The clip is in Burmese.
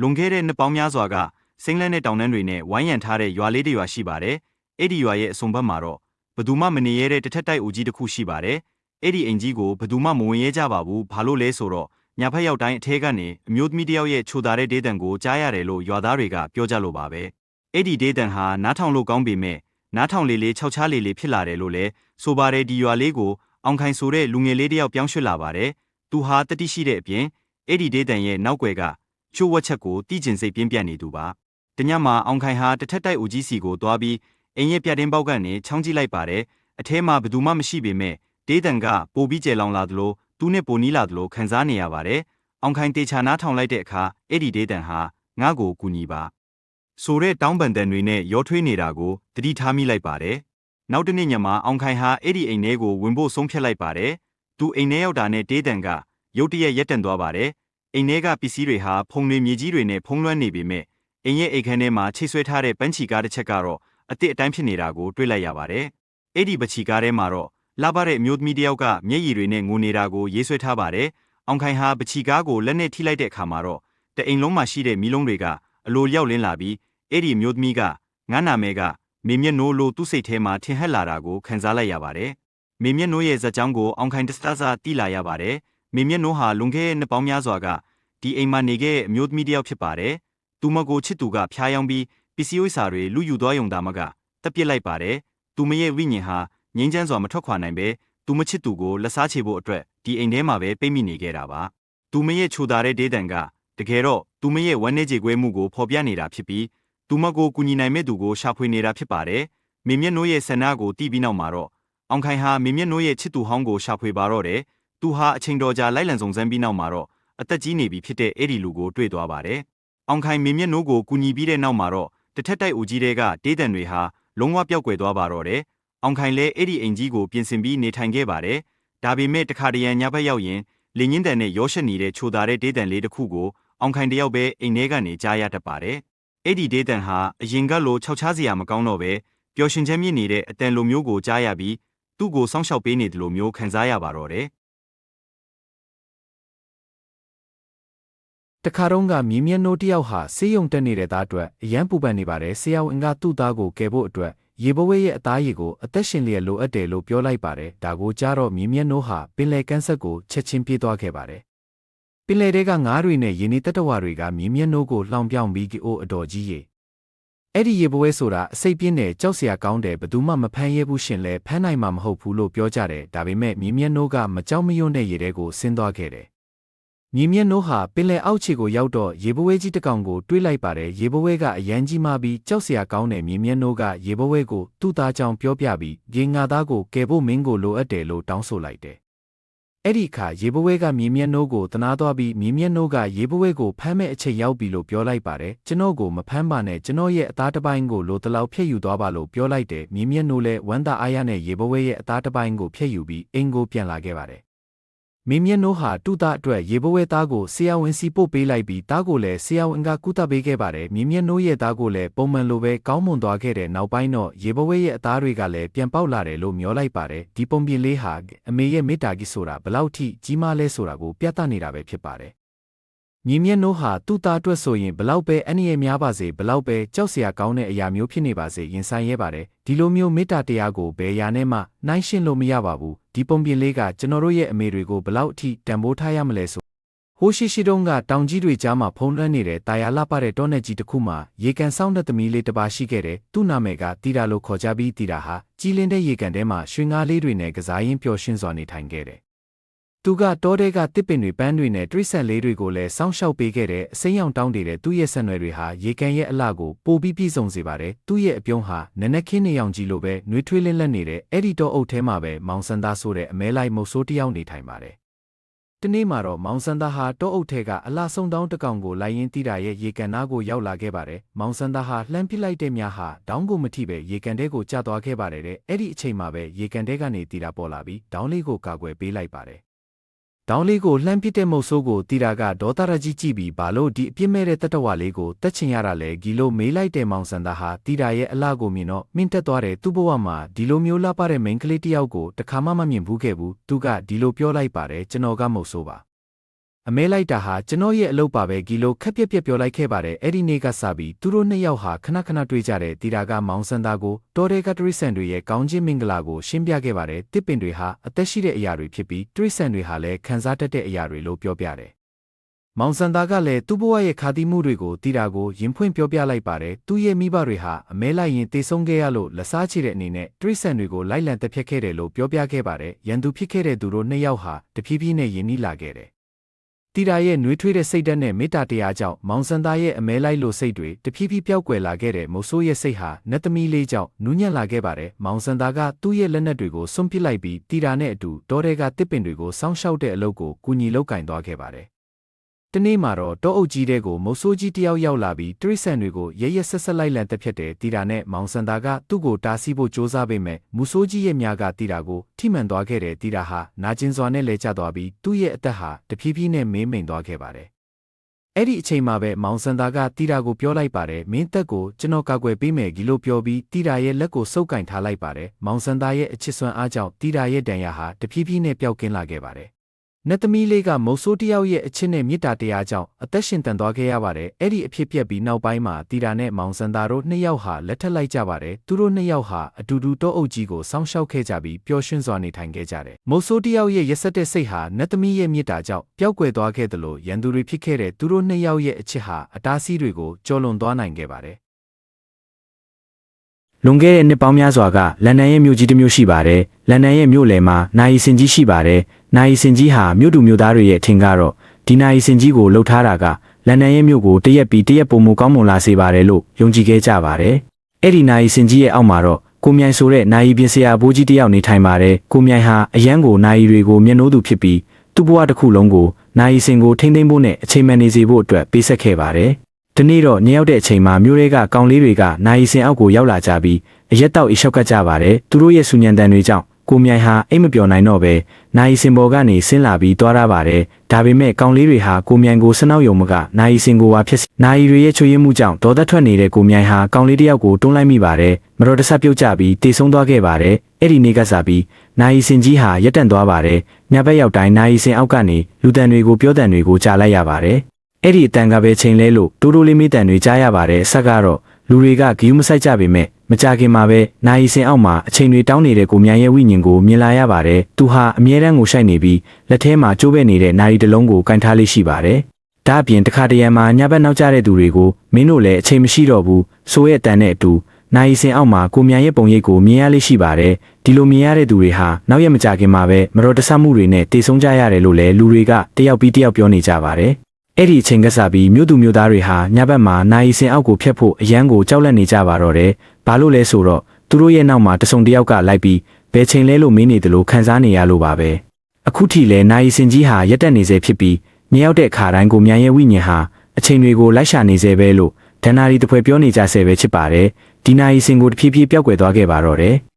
လွန်ခဲ့တဲ့နှစ်ပေါင်းများစွာကစိမ့်လက်တဲ့တောင်တန်းတွေနဲ့ဝိုင်းရံထားတဲ့ရွာလေးတစ်ရွာရှိပါတယ်။အဲ့ဒီရွာရဲ့အစွန်ဘက်မှာတော့ဘယ်သူမှမနေရတဲ့တစ်ထက်တိုက်အိုကြီးတစ်ခုရှိပါတယ်။အဲ့ဒီအိမ်ကြီးကိုဘယ်သူမှမဝင်ရဲကြပါဘူး။ဘာလို့လဲဆိုတော့ညာဖက်ရောက်တိုင်းအထဲကနေအမျိုးသမီးတစ်ယောက်ရဲ့ချိုသာတဲ့ဒေးတန်ကိုကြားရတယ်လို့ရွာသားတွေကပြောကြလို့ပါပဲ။အဲ့ဒီဒေးတန်ဟာနားထောင်လို့ကောင်းပေမဲ့နားထောင်လေးလေးခြောက်ချားလေးလေးဖြစ်လာတယ်လို့လဲဆိုပါတယ်ဒီရွာလေးကိုအောင်ခိုင်ဆိုတဲ့လူငယ်လေးတစ်ယောက်ပြောင်းရွှေ့လာပါတယ်။သူဟာတတိရှိတဲ့အပြင်အဲ့ဒီဒေးတန်ရဲ့နောက်ွယ်က ချိုးဝက်ချက်ကိုတီးကျင်စိတ်ပြင်းပြနေသူပါ။တညမှာအောင်ခိုင်ဟာတစ်ထက်တိုက်ဦးကြီးစီကိုသွားပြီးအိမ်ရဲ့ပြတ်တင်းပေါက်ကနေချောင်းကြည့်လိုက်ပါတယ်။အထဲမှာဘယ်သူမှမရှိပေမဲ့ဒေးတန်ကပိုပြီးကျယ်လောင်လာသလိုသူနဲ့ပိုနီးလာသလိုခံစားနေရပါတယ်။အောင်ခိုင်တေချာနားထောင်လိုက်တဲ့အခါအဲ့ဒီဒေးတန်ဟာငါ့ကိုကူညီပါ။ဆိုတဲ့တောင်းပန်တန်တွေနဲ့ရောထွေးနေတာကိုတတိထားမိလိုက်ပါတယ်။နောက်တစ်နေ့ညမှာအောင်ခိုင်ဟာအဲ့ဒီအိမ်ထဲကိုဝင်ဖို့ဆုံးဖြတ်လိုက်ပါတယ်။သူအိမ်ထဲရောက်တာနဲ့ဒေးတန်ကရုတ်တရက်ရက်တန့်သွားပါတယ်။ အိမ်ထဲကပစ္စည်းတွေဟာဖုံတွေမြေကြီးတွေနဲ့ဖုံးလွှမ်းနေပေမဲ့အိမ်ရဲ့အိမ်ခန်းထဲမှာချိတ်ဆွဲထားတဲ့ပန်းချီကားတစ်ချက်ကတော့အစ်စ်အတိုင်းဖြစ်နေတာကိုတွေ့လိုက်ရပါတယ်။အဲ့ဒီပချီကားထဲမှာတော့လှပတဲ့အမျိုးသမီးတစ်ယောက်ကမျက်ရည်တွေနဲ့ငိုနေတာကိုရေးဆွဲထားပါတယ်။အောင်ခိုင်ဟာပချီကားကိုလက်နဲ့ထိလိုက်တဲ့အခါမှာတော့တအိမ်လုံးမှာရှိတဲ့မီးလုံးတွေကအလိုလျောက်လင်းလာပြီးအဲ့ဒီအမျိုးသမီးကငါနာမဲကမေမျက်နိုးလိုသူ့စိတ်ထဲမှာထင်ဟပ်လာတာကိုခံစားလိုက်ရပါတယ်။မေမျက်နိုးရဲ့ဇာတ်ကြောင်းကိုအောင်ခိုင်တစတစတိလာရပါတယ်။ မေမျက်နိုးဟာလွန်ခဲ့တဲ့နှစ်ပေါင်းများစွာကဒီအိမ်မှာနေခဲ့တဲ့အမျိုးသမီးတစ်ယောက်ဖြစ်ပါတယ်။သူမကိုချစ်သူကဖျားယောင်းပြီးပစ္စည်းဥစ္စာတွေလူယူသွားယုံတာမကတက်ပစ်လိုက်ပါတယ်။သူမရဲ့ဝိညာဉ်ဟာငြိမ်းချမ်းစွာမထွက်ခွာနိုင်ပဲသူမချစ်သူကိုလက်စားချေဖို့အတွက်ဒီအိမ်ထဲမှာပဲပိတ်မိနေခဲ့တာပါ။သူမရဲ့ချိုတာတဲ့ဒေးတန်ကတကယ်တော့သူမရဲ့ဝမ်းနေကြေကွဲမှုကိုဖော်ပြနေတာဖြစ်ပြီးသူမကိုကူညီနိုင်မဲ့သူကိုရှာဖွေနေတာဖြစ်ပါတယ်။မေမျက်နှိုးရဲ့ဆန္ဒကိုတီးပြီးနောက်မှာတော့အောင်ခိုင်ဟာမေမျက်နှိုးရဲ့ချစ်သူဟောင်းကိုရှာဖွေပါတော့တယ်။ သူဟာအချိန်တော်ကြာလိုက်လံစုံစမ်းပြီးနောက်မှာတော့အသက်ကြီးနေပြီဖြစ်တဲ့အဲ့ဒီလူကိုတွေ့သွားပါတယ်။အောင်ခိုင်မေမျက်နှိုးကိုကူညီပြီးတဲ့နောက်မှာတော့တစ်ထက်တိုက်ဦးကြီးတွေကဒေးတန်တွေဟာလုံးဝပျောက်ကွယ်သွားပါတော့တယ်။အောင်ခိုင်လည်းအဲ့ဒီအိမ်ကြီးကိုပြင်ဆင်ပြီးနေထိုင်ခဲ့ပါတယ်။ဒါပေမဲ့တခါတရံညဘက်ရောက်ရင်လင်းငင်းတန်နဲ့ရောရှက်နေတဲ့ချိုသာတဲ့ဒေးတန်လေးတစ်ခုကိုအောင်ခိုင်တယောက်ပဲအိမ်ထဲကနေကြားရတတ်ပါတယ်။အဲ့ဒီဒေးတန်ဟာအရင်ကလိုခြောက်ခြားစရာမကောင်းတော့ပဲပျော်ရွှင်ချက်မြင့်နေတဲ့အတန်လိုမျိုးကိုကြားရပြီးသူ့ကိုစောင့်ရှောက်ပေးနေတယ်လို့မျိုးခံစားရပါတော့တယ် တခါတော့ကမြင်းမြတ်နိုးတယောက်ဟာဆေးရုံတက်နေတဲ့သားအတွက်အရန်ပူပန်နေပါတယ်ဆရာဝန်ကသူ့သားကိုကယ်ဖို့အတွက်ရေဘဝဲရဲ့အသားရည်ကိုအသက်ရှင်လျက်လိုအပ်တယ်လို့ပြောလိုက်ပါတယ်ဒါကိုကြားတော့မြင်းမြတ်နိုးဟာပင်လယ်ကန်းဆက်ကိုချက်ချင်းပြေးသွားခဲ့ပါတယ်ပင်လယ်ထဲကငါးတွေနဲ့ရေနေတက်တဝါတွေကမြင်းမြတ်နိုးကိုလှောင်ပြောင်ပြီးအိုးအတော်ကြီးရေအဲ့ဒီရေဘဝဲဆိုတာအစိတ်ပြင်းတဲ့ကြောက်စရာကောင်းတယ်ဘယ်သူမှမဖမ်းရဲဘူးရှင်လဲဖမ်းနိုင်မှာမဟုတ်ဘူးလို့ပြောကြတယ်ဒါပေမဲ့မြင်းမြတ်နိုးကမကြောက်မရွံ့တဲ့ရေထဲကိုဆင်းသွားခဲ့တယ် မြင်းမြတ်နိုးဟာပင်လယ်အောက်ခြေကိုရောက်တော့ရေဘဝဲကြီးတစ်ကောင်ကိုတွေးလိုက်ပါတယ်ရေဘဝဲကအရန်ကြီးမှပြီးကြောက်စရာကောင်းတဲ့မြင်းမြတ်နိုးကရေဘဝဲကိုသူ့သားကြောင့်ပြောပြပြီးရေငါသားကိုကယ်ဖို့မင်းကိုလိုအပ်တယ်လို့တောင်းဆိုလိုက်တယ်အဲ့ဒီအခါရေဘဝဲကမြင်းမြတ်နိုးကိုတနာသွားပြီးမြင်းမြတ်နိုးကရေဘဝဲကိုဖမ်းမဲ့အချိန်ရောက်ပြီလို့ပြောလိုက်ပါတယ်ကျွန်တော်ကိုမဖမ်းပါနဲ့ကျွန်တော်ရဲ့အသားတစ်ပိုင်းကိုလိုတလောက်ဖျက်ယူသွားပါလို့ပြောလိုက်တယ်မြင်းမြတ်နိုးလည်းဝမ်းသာအားရနဲ့ရေဘဝဲရဲ့အသားတစ်ပိုင်းကိုဖျက်ယူပြီးအင်ကိုပြန်လာခဲ့ပါတယ် မင်းမြတ်နိုးဟာတူသားအတွက်ရေဘဝဲသားကိုဆရာဝန်စီပို့ပေးလိုက်ပြီးသားကိုလည်းဆရာဝန်ကကုသပေးခဲ့ပါတယ်မင်းမြတ်နိုးရဲ့သားကိုလည်းပုံမှန်လိုပဲကောင်းမွန်သွားခဲ့တဲ့နောက်ပိုင်းတော့ရေဘဝဲရဲ့အသားတွေကလည်းပြန်ပေါက်လာတယ်လို့မျှော်လိုက်ပါတယ်ဒီပုံပြင်လေးဟာအမေရဲ့မေတ္တာကြီးဆိုတာဘလောက်ထိကြီးမားလဲဆိုတာကိုပြသနေတာပဲဖြစ်ပါတယ်မြင်းမြတ်နိုးဟာသူ့သားအတွက်ဆိုရင်ဘလောက်ပဲအနည်းရများပါစေဘလောက်ပဲကြောက်စရာကောင်းတဲ့အရာမျိုးဖြစ်နေပါစေရင်ဆိုင်ရဲပါတယ်ဒီလိုမျိုးမေတ္တာတရားကိုဘယ်ရာနဲ့မှနှိုင်းရှင်းလို့မရပါဘူး ဒီပုံပြင်လေးကကျွန်တော်တို့ရဲ့အမေတွေကိုဘလောက်အထိတန်ဖိုးထားရမလဲဆိုဟိုရှိရှိတုန်းကတောင်ကြီးတွေကြားမှာဖုံးလွှမ်းနေတဲ့တာယာလှပတဲ့တောနယ်ကြီးတစ်ခုမှာရေကန်ဆောင်တဲ့သမီးလေးတစ်ပါးရှိခဲ့တယ်သူ့နာမည်ကတီတာလို့ခေါ်ကြပြီးတီတာဟာကြီးလင်းတဲ့ရေကန်ထဲမှာရွှေငါးလေးတွေနဲ့ကစားရင်းပျော်ရွှင်စွာနေထိုင်ခဲ့တယ် သူကတောထဲကတစ်ပင်တွေပန်းတွေနဲ့တိရစ္ဆာန်လေးတွေကိုလည်းစောင့်ရှောက်ပေးခဲ့တဲ့အစိမ်းရောင်တောင်းတည်တဲ့သူ့ရဲ့ဆက်နွယ်တွေဟာရေကန်ရဲ့အလှကိုပိုပြီးပြည့်စုံစေပါတယ်။သူ့ရဲ့အပြုံးဟာနနက်ခင်းနေရောင်ကြီးလိုပဲနှွေးထွေးလင်းလက်နေတဲ့အဲ့ဒီတောအုပ်ထဲမှာပဲမောင်စန္ဒာဆိုတဲ့အမဲလိုက်မုတ်ဆိုးတစ်ယောက်နေထိုင်ပါတယ်။တနေ့မှာတော့မောင်စန္ဒာဟာတောအုပ်ထဲကအလှဆုံးတောင်းတစ်ကောင်ကိုလိုက်ရင်းတီးတာရဲ့ရေကန်နားကိုရောက်လာခဲ့ပါတယ်။မောင်စန္ဒာဟာလှမ်းပစ်လိုက်တဲ့မြားဟာဒေါင်းကိုမထိပဲရေကန်ထဲကိုကျသွားခဲ့ပါတယ်တဲ့။အဲ့ဒီအချိန်မှာပဲရေကန်ထဲကနေတီးတာပေါ်လာပြီးဒေါင်းလေးကိုကာကွယ်ပေးလိုက်ပါတယ်။ ဒေါင်းလေးကိုလှမ်းပစ်တဲ့မုတ်ဆိုးကိုတီတာကဒေါသရကြီးကြည့်ပြီးဘာလို့ဒီအပြစ်မဲ့တဲ့တတဝါလေးကိုတက်ချင်ရတာလဲဂီလိုမေးလိုက်တဲ့မောင်စန္ဒာဟာတီတာရဲ့အလှကိုမြင်တော့မင်းတက်သွားတဲ့သူ့ဘဝမှာဒီလိုမျိုးလှပတဲ့မိန်းကလေးတစ်ယောက်ကိုတခါမှမမြင်ဘူးခဲ့ဘူးသူကဒီလိုပြောလိုက်ပါတယ်ကျွန်တော်ကမုတ်ဆိုးပါ အမဲလိုက်တာဟာကျွန်တော်ရဲ့အလုပ်ပါပဲဂီလိုခက်ပြက်ပြက်ပြောလိုက်ခဲ့ပါတယ်အဲ့ဒီနေ့ကစပြီးသူတို့နှစ်ယောက်ဟာခဏခဏတွေ့ကြတဲ့တီတာကမောင်စန်သားကိုတော်တဲ့ကတရိစံတွေရဲ့ကောင်းခြင်းမင်္ဂလာကိုရှင်းပြခဲ့ပါတယ်တစ်ပင်တွေဟာအသက်ရှိတဲ့အရာတွေဖြစ်ပြီးတရိစံတွေဟာလည်းခံစားတတ်တဲ့အရာတွေလို့ပြောပြတယ်မောင်စန်သားကလည်းသူ့ဘဝရဲ့ခါတီးမှုတွေကိုတီတာကိုရင်ဖွင့်ပြောပြလိုက်ပါတယ်သူ့ရဲ့မိဘတွေဟာအမဲလိုက်ရင်တေဆုံးခဲ့ရလို့လက်စားချေတဲ့အနေနဲ့တရိစံတွေကိုလိုက်လံတက်ဖြတ်ခဲ့တယ်လို့ပြောပြခဲ့ပါတယ်ရန်သူဖြစ်ခဲ့တဲ့သူတို့နှစ်ယောက်ဟာတဖြည်းဖြည်းနဲ့ယဉ်နီးလာခဲ့တယ် တီတာရဲ့နှွေးထွေးတဲ့စိတ်ဓာတ်နဲ့မေတ္တာတရားကြောင့်မောင်စန်သားရဲ့အမဲလိုက်လိုစိတ်တွေတဖြည်းဖြည်းပျောက်ကွယ်လာခဲ့တဲ့မိုးဆိုးရဲ့စိတ်ဟာနတ်သမီးလေးကြောင့်နူးညံ့လာခဲ့ပါတယ်မောင်စန်သားကသူ့ရဲ့လက်နက်တွေကိုစွန့်ပစ်လိုက်ပြီးတီတာနဲ့အတူတောထဲကတစ်ပင်တွေကိုစောင့်ရှောက်တဲ့အလုပ်ကိုကူညီလုပ်ကင်သွားခဲ့ပါတယ် တနေ့မှာတော့တောအုပ်ကြီးတဲ့ကိုမုတ်ဆိုးကြီးတယောက်ရောက်လာပြီးတရိษံတွေကိုရရဆက်ဆက်လိုက်လံတက်ဖြတ်တဲ့တီတာနဲ့မောင်စန်သားကသူ့ကိုတားဆီးဖို့ကြိုးစားပေမဲ့မူဆိုးကြီးရဲ့မြားကတီတာကိုထိမှန်သွားခဲ့တဲ့တီတာဟာနာကျင်စွာနဲ့လဲကျသွားပြီးသူ့ရဲ့အသက်ဟာတဖြည်းဖြည်းနဲ့မေးမိန်သွားခဲ့ပါတယ်အဲ့ဒီအချိန်မှာပဲမောင်စန်သားကတီတာကိုပြောလိုက်ပါတယ်မင်းသက်ကိုကျွန်တော်ကာကွယ်ပေးမယ်ကြီးလို့ပြောပြီးတီတာရဲ့လက်ကိုစုပ်ကင်ထားလိုက်ပါတယ်မောင်စန်သားရဲ့အချစ်စွမ်းအားကြောင့်တီတာရဲ့ဒဏ်ရာဟာတဖြည်းဖြည်းနဲ့ပျောက်ကင်းလာခဲ့ပါတယ် နတ်သမီးလေးကမုတ်ဆိုးတယောက်ရဲ့အချစ်နဲ့မေတ္တာတရားကြောင့်အသက်ရှင်တန်သွားခဲ့ရပါတယ်။အဲ့ဒီအဖြစ်ပြက်ပြီးနောက်ပိုင်းမှာတီတာနဲ့မောင်စန်သားတို့နှစ်ယောက်ဟာလက်ထပ်လိုက်ကြပါတယ်။သူတို့နှစ်ယောက်ဟာအတူတူတောအုပ်ကြီးကိုစောင့်ရှောက်ခဲ့ကြပြီးပျော်ရွှင်စွာနေထိုင်ခဲ့ကြတယ်။မုတ်ဆိုးတယောက်ရဲ့ရက်စက်တဲ့စိတ်ဟာနတ်သမီးရဲ့မေတ္တာကြောင့်ပျောက်ကွယ်သွားခဲ့တယ်လို့ရန်သူတွေဖြစ်ခဲ့တဲ့သူတို့နှစ်ယောက်ရဲ့အချစ်ဟာအတားဆီးတွေကိုကျော်လွန်သွားနိုင်ခဲ့ပါတယ်။လွန်ခဲ့တဲ့နှစ်ပေါင်းများစွာကလန်ဒန်ရဲ့မြို့ကြီးတစ်မြို့ရှိပါတယ်။လန်ဒန်ရဲ့မြို့လယ်မှာနိုင်စင်ကြီးရှိပါတယ်။ နိုင်စင်ကြီးဟာမြို့သူမြို့သားတွေရဲ့အထင်ကတော့ဒီနိုင်စင်ကြီးကိုလှုပ်ထားတာကလန်ဒန်ရဲ့မြို့ကိုတရက်ပြီးတရက်ပုံမူကောင်းမွန်လာစေပါတယ်လို့ယုံကြည်ခဲ့ကြပါတယ်။အဲ့ဒီနိုင်စင်ကြီးရဲ့အောက်မှာတော့ကိုမြိုင်ဆိုတဲ့နိုင်ပြင်ဆရာဘိုးကြီးတစ်ယောက်နေထိုင်ပါတယ်။ကိုမြိုင်ဟာအရန်ကိုနိုင်တွေကိုမျက်နှိုးသူဖြစ်ပြီးသူ့ဘဝတစ်ခုလုံးကိုနိုင်စင်ကိုထိမ့်သိမ့်ဖို့နဲ့အချိန်မှန်နေစေဖို့အတွက်ပေးဆက်ခဲ့ပါတယ်။ဒီနေ့တော့ညရောက်တဲ့အချိန်မှာမြို့တွေကကောင်လေးတွေကနိုင်စင်အောက်ကိုရောက်လာကြပြီးအရက်တောက်အရှောက်ကတ်ကြပါတယ်သူတို့ရဲ့ဆူညံတန်တွေကြောင့် ကိုမြိုင်ဟာအိတ်မပျော်နိုင်တော့ပဲနိုင်စင်ပေါ်ကနေဆင်းလာပြီးသွားရပါတယ်ဒါပေမဲ့ကောင်လေးတွေဟာကိုမြိုင်ကိုစနောက်ယုံမကနိုင်စင်ကိုပါဖြစ်စီနိုင်တွေရဲ့ချွေရမှုကြောင့်ဒေါသထွက်နေတဲ့ကိုမြိုင်ဟာကောင်လေးတစ်ယောက်ကိုတွန်းလိုက်မိပါတယ်မတော်တဆပြုတ်ကျပြီးတေဆုံးသွားခဲ့ပါတယ်အဲ့ဒီနေ့ကစားပြီးနိုင်စင်ကြီးဟာရက်တန့်သွားပါတယ်ညဘက်ရောက်တိုင်းနိုင်စင်အောက်ကနေလူတန်တွေကိုပြောတန်တွေကိုကြားလိုက်ရပါတယ်အဲ့ဒီအတန်ကပဲချိန်လဲလို့တိုးတိုးလေးမေးတန်တွေကြားရပါတယ်အဆက်ကတော့ လူတွေကဂီယူမဆိုင်ကြပေမဲ့မကြခင်မှာပဲနိုင်စင်အောက်မှာအချိန်တွေတောင်းနေတဲ့ကိုမြန်ရဲ့ဝိညာဉ်ကိုမြင်လာရပါတယ်သူဟာအမြဲတမ်းကိုရှိုက်နေပြီးလက်ထဲမှာကျိုးပဲ့နေတဲ့နိုင်တစ်လုံးကိုကင်ထားလေးရှိပါတယ်ဒါအပြင်တစ်ခါတရံမှာညဘက်နောက်ကျတဲ့သူတွေကိုမင်းတို့လည်းအချိန်မရှိတော့ဘူးဆိုရဲ့အတန်နဲ့အတူနိုင်စင်အောက်မှာကိုမြန်ရဲ့ပုံရိပ်ကိုမြင်ရလေးရှိပါတယ်ဒီလိုမြင်ရတဲ့သူတွေဟာနောက်ရက်မကြခင်မှာပဲမတော်တဆမှုတွေနဲ့တေဆုံးကြရတယ်လို့လည်းလူတွေကတယောက်ပြီးတယောက်ပြောနေကြပါတယ် အဲ့ဒီအချိန်ကစားပြီးမြို့သူမြို့သားတွေဟာညဘက်မှာနိုင်စင်အောက်ကိုဖျက်ဖို့အရန်ကိုကြောက်လန့်နေကြပါတော့တယ်။ဘာလို့လဲဆိုတော့သူတို့ရဲ့နောက်မှာတစုံတစ်ယောက်ကလိုက်ပြီးဘယ်ချိန်လဲလို့မင်းနေတယ်လို့ခံစားနေရလို့ပါပဲ။အခုထိလဲနိုင်စင်ကြီးဟာရက်တက်နေစေဖြစ်ပြီးမြေရောက်တဲ့အခါတိုင်းကိုမြန်ရဲ့ဝိညာဉ်ဟာအချိန်တွေကိုလိုက်ရှာနေစေပဲလို့ဒဏ္ဍာရီတစ်ဖွဲပြောနေကြဆဲပဲချစ်ပါတယ်။ဒီနိုင်စင်ကိုတဖြည်းဖြည်းပျောက်ကွယ်သွားခဲ့ပါတော့တယ်။